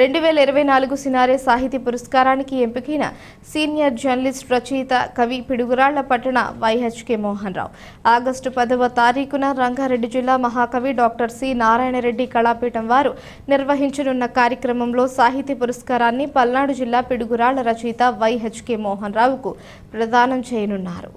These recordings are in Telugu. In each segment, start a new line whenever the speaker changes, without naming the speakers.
రెండు వేల ఇరవై నాలుగు సినారే సాహితీ పురస్కారానికి ఎంపికైన సీనియర్ జర్నలిస్ట్ రచయిత కవి పిడుగురాళ్ళ పట్టణ వైహెచ్కే మోహన్ రావు. ఆగస్టు పదవ తారీఖున రంగారెడ్డి జిల్లా మహాకవి డాక్టర్ సి నారాయణరెడ్డి కళాపీఠం వారు నిర్వహించనున్న కార్యక్రమంలో సాహితీ పురస్కారాన్ని పల్నాడు జిల్లా పిడుగురాళ్ళ రచయిత వైహెచ్కే మోహన్ రావుకు ప్రదానం చేయనున్నారు.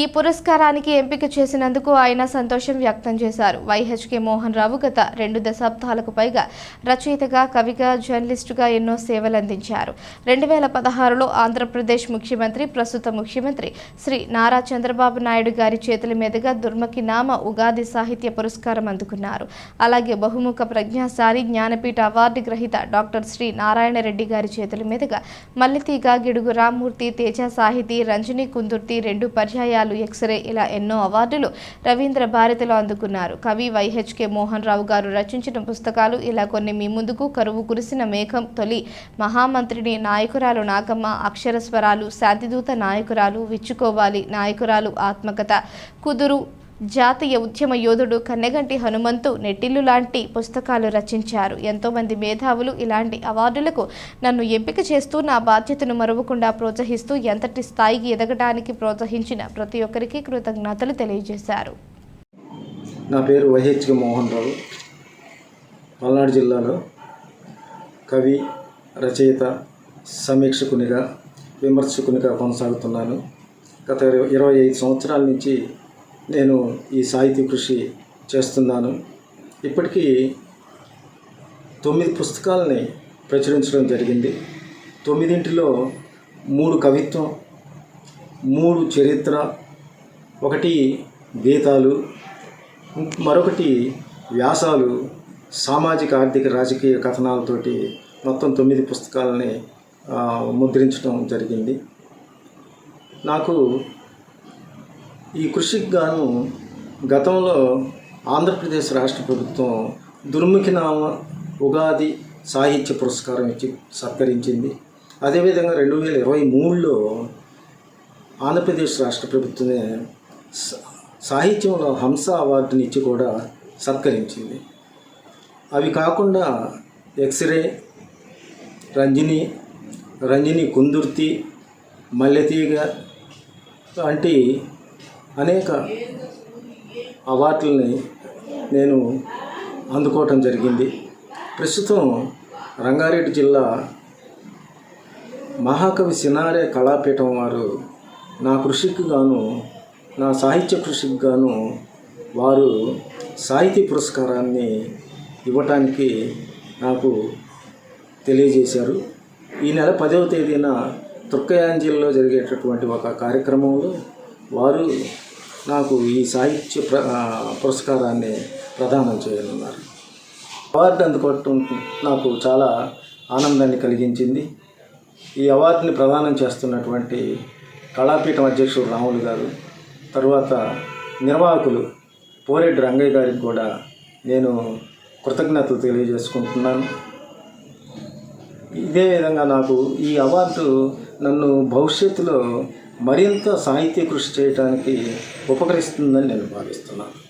ఈ పురస్కారానికి ఎంపిక చేసినందుకు ఆయన సంతోషం వ్యక్తం చేశారు. వైహెచ్కే మోహన్ రావు గత రెండు దశాబ్దాలకు పైగా రచయితగా కవిగా జర్నలిస్టుగా ఎన్నో సేవలందించారు రెండు వేల పదహారులో ఆంధ్రప్రదేశ్ ముఖ్యమంత్రి ప్రస్తుత ముఖ్యమంత్రి శ్రీ నారా చంద్రబాబు నాయుడు గారి చేతుల మీదుగా దుర్మకి నామ ఉగాది సాహిత్య పురస్కారం అందుకున్నారు. అలాగే బహుముఖ ప్రజ్ఞాశాలి జ్ఞానపీఠ అవార్డు గ్రహీత డాక్టర్ శ్రీ నారాయణ రెడ్డి గారి చేతుల మీదుగా మల్లితీగ గిడుగు రామ్మూర్తి తేజ సాహితీ రంజని కుందుర్తి రెండు పర్యాయాలు ఎక్స్రే ఇలా ఎన్నో అవార్డులు రవీంద్ర భారతిలో అందుకున్నారు. కవి వైహెచ్కే మోహన్ రావు గారు రచించిన పుస్తకాలు ఇలా కొన్ని మీ ముందుకు కరువు కురిసిన మేఘం తొలి మహామంత్రిని నాయకురాలు నాగమ్మ అక్షరస్వరాలు శాంతిదూత నాయకురాలు విచ్చుకోవాలి నాయకురాలు ఆత్మకథ. కుదురు జాతీయ ఉద్యమ యోధుడు కన్నెగంటి హనుమంతు నెట్టిల్లు లాంటి పుస్తకాలు రచించారు. ఎంతోమంది మేధావులు ఇలాంటి అవార్డులకు నన్ను ఎంపిక చేస్తూ నా బాధ్యతను మరవకుండా ప్రోత్సహిస్తూ ఎంతటి స్థాయికి ఎదగడానికి ప్రోత్సహించిన ప్రతి ఒక్కరికి కృతజ్ఞతలు తెలియజేశారు.
నా పేరు వైహెచ్ మోహన్ రావు. పల్నాడు జిల్లాలో కవి రచయిత సమీక్షకునిగా విమర్శకునిగా కొనసాగుతున్నాను. గత ఇరవై ఐదు సంవత్సరాల నుంచి నేను ఈ సాహితీ కృషి చేస్తున్నాను. ఇప్పటికీ తొమ్మిది పుస్తకాలని ప్రచురించడం జరిగింది. తొమ్మిదింటిలో మూడు కవిత్వం మూడు చరిత్ర ఒకటి గీతాలు మరొకటి వ్యాసాలు సామాజిక ఆర్థిక రాజకీయ కథనాలతోటి మొత్తం తొమ్మిది పుస్తకాలని ముద్రించడం జరిగింది. నాకు ఈ కృషికి గాను గతంలో ఆంధ్రప్రదేశ్ రాష్ట్ర ప్రభుత్వం దుర్ముఖి నామ ఉగాది సాహిత్య పురస్కారం ఇచ్చి సత్కరించింది. అదేవిధంగా రెండు వేల ఇరవై మూడులో ఆంధ్రప్రదేశ్ రాష్ట్ర ప్రభుత్వమే సాహిత్యంలో హంస అవార్డుని ఇచ్చి కూడా సత్కరించింది. అవి కాకుండా ఎక్స్రే రంజిని రంజని కుందుర్తి మల్లెతీగ వంటి అనేక అవార్డులని నేను అందుకోవటం జరిగింది. ప్రస్తుతం రంగారెడ్డి జిల్లా మహాకవి సినారే కళాపీఠం వారు నా కృషికి గాను నా సాహిత్య కృషికి గాను వారు సాహితీ పురస్కారాన్ని ఇవ్వటానికి నాకు తెలియజేశారు. ఈ నెల పదవ తేదీన తుర్కయాంజిల్లో జరిగేటటువంటి ఒక కార్యక్రమంలో వారు నాకు ఈ సాహిత్య ప్ర పురస్కారాన్ని ప్రదానం చేయనున్నారు. అవార్డు అందుకోవటం నాకు చాలా ఆనందాన్ని కలిగించింది. ఈ అవార్డుని ప్రదానం చేస్తున్నటువంటి కళాపీఠం అధ్యక్షుడు రాములు గారు తరువాత నిర్వాహకులు పోరెడ్డి రంగయ్య గారికి కూడా నేను కృతజ్ఞతలు తెలియజేసుకుంటున్నాను. ఇదే విధంగా నాకు ఈ అవార్డు నన్ను భవిష్యత్తులో మరింత సాహిత్య కృషి చేయడానికి ఉపకరిస్తుందని నేను భావిస్తున్నాను.